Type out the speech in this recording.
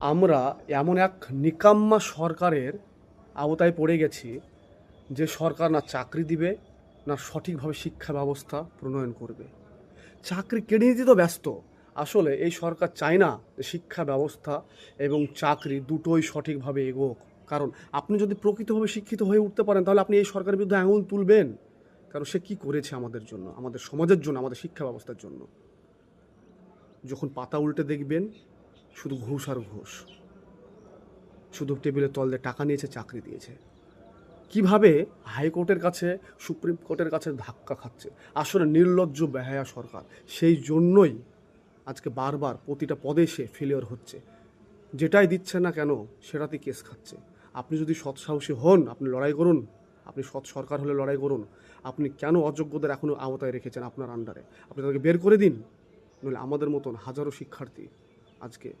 আমরা এমন এক নিকাম্মা সরকারের আওতায় পড়ে গেছি যে সরকার না চাকরি দিবে, না সঠিকভাবে শিক্ষা ব্যবস্থা প্রণয়ন করবে। চাকরি কেড়ে নিতে তো ব্যস্ত। আসলে এই সরকার চায় না শিক্ষা ব্যবস্থা এবং চাকরি দুটোই সঠিকভাবে এগোক। কারণ আপনি যদি প্রকৃতভাবে শিক্ষিত হয়ে উঠতে পারেন, তাহলে আপনি এই সরকারের বিরুদ্ধে আঙুল তুলবেন। কারণ সে কি করেছে আমাদের জন্য, আমাদের সমাজের জন্য, আমাদের শিক্ষা ব্যবস্থার জন্য? যখন পাতা উল্টে দেখবেন শুধু ঘুষ আর ঘুষ। শুধু টেবিলের তল দিয়ে টাকা নিয়েছে, চাকরি দিয়েছে। কীভাবে হাইকোর্টের কাছে, সুপ্রিম কোর্টের কাছে ধাক্কা খাচ্ছে? আসলে নির্লজ্জ বেহায়া সরকার। সেই জন্যই আজকে বারবার প্রতিটা পদে সে ফেলিওর হচ্ছে। যেটাই দিচ্ছে না কেন, সেটাতেই কেস খাচ্ছে। আপনি যদি সৎসাহসী হন, আপনি লড়াই করুন। আপনি সৎ সরকার হলে লড়াই করুন। আপনি কেন অযোগ্যদের এখনও আওতায় রেখেছেন আপনার আন্ডারে আপনি তাদেরকে বের করে দিন। নইলে আমাদের মতন হাজারো শিক্ষার্থী আজকে